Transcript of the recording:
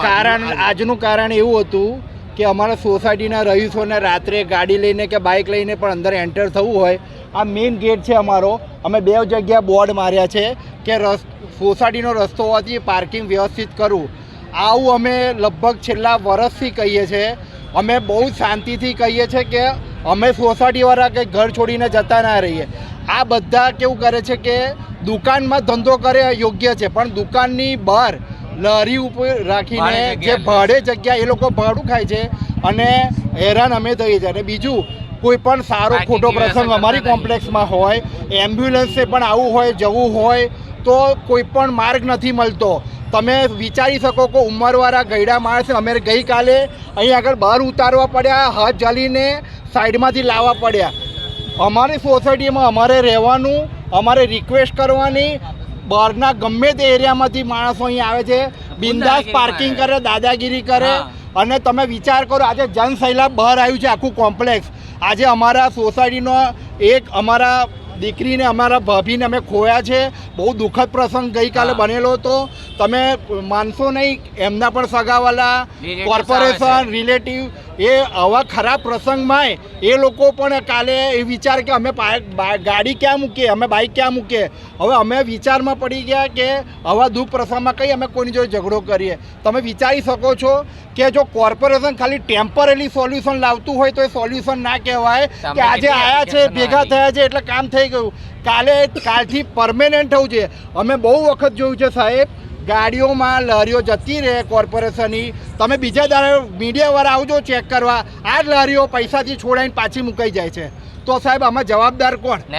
કારણ આજનું કારણ એવું હતું કે અમારા સોસાયટીના રહીશોને રાત્રે ગાડી લઈને કે બાઇક લઈને પણ અંદર એન્ટર થવું હોય. આ મેઇન ગેટ છે અમારો. અમે બે જગ્યા બોર્ડ માર્યા છે કે રસ સોસાયટીનો રસ્તો હોવાથી પાર્કિંગ વ્યવસ્થિત કરવું આવું અમે લગભગ છેલ્લા વર્ષથી કહીએ છીએ અમે બહુ શાંતિથી કહીએ છીએ કે અમે સોસાયટીવાળા કંઈ ઘર છોડીને જતા ના રહીએ. આ બધા કેવું કરે છે કે દુકાનમાં ધંધો કરે યોગ્ય છે પણ દુકાનની બહાર લારી ઉપર રાખીને જે ભાડે જગ્યા એ લોકો ભાડું ખાય છે અને હેરાન અમે થઈએ છીએ અને બીજું કોઈ પણ સારો ખોટો પ્રસંગ અમારી કોમ્પ્લેક્સમાં હોય એમ્બ્યુલન્સે પણ આવું હોય જવું હોય તો કોઈ પણ માર્ગ નથી મળતો. તમે વિચારી શકો કે ઉંમરવાળા ગયડા માણસ અમે ગઈકાલે અહીં આગળ બહાર ઉતારવા પડ્યા હાથ જલીને સાઈડમાંથી લાવવા પડ્યા. અમારી સોસાયટીમાં અમારે રહેવાનું અમારે રિક્વેસ્ટ કરવાની બહારના ગમે તે એરિયામાંથી માણસો અહીં આવે છે બિંદાસ પાર્કિંગ કરે. દાદાગીરી કરે અને તમે વિચાર કરો આજે જનસૈલાબ બહાર આવ્યું છે આખું કોમ્પ્લેક્સ. આજે અમારા સોસાયટીનો એક અમારા દીકરીને અમારા ભાભીને અમે ખોયા છે. બહુ દુઃખદ પ્રસંગ ગઈકાલે બનેલો હતો. તમે માનશો નહીં એમના પણ સગાવાલા કોર્પોરેશન રિલેટિવ એ આવા ખરાબ પ્રસંગમાં એ લોકો પણ કાલે એ વિચાર કે અમે ગાડી ક્યાં મૂકીએ? અમે બાઇક ક્યાં મૂકીએ? હવે અમે વિચારમાં પડી ગયા કે આવા દુઃખ પ્રસંગમાં કઈ અમે કોઈની જોડે ઝઘડો કરીએ. તમે વિચારી શકો છો કે જો કોર્પોરેશન ખાલી ટેમ્પરરી સોલ્યુશન લાવતું હોય તો એ સોલ્યુશન ના કહેવાય કે આજે આવ્યા છે ભેગા થયા છે એટલે કામ થઈ ગયું. કાલે કાલથી પરમેનન્ટ થવું છે અમે બહુ વખત જોયું છે સાહેબ ગાડીઓમાં લહેરીઓ જતી રહે કોર્પોરેશનની. તમે બીજા દાડે મીડિયાવાળા આવજો ચેક કરવા. આ જ લહેરીઓ પૈસાથી છોડાઈને પાછી મુકાઈ જાય છે. તો સાહેબ, આમાં જવાબદાર કોણ?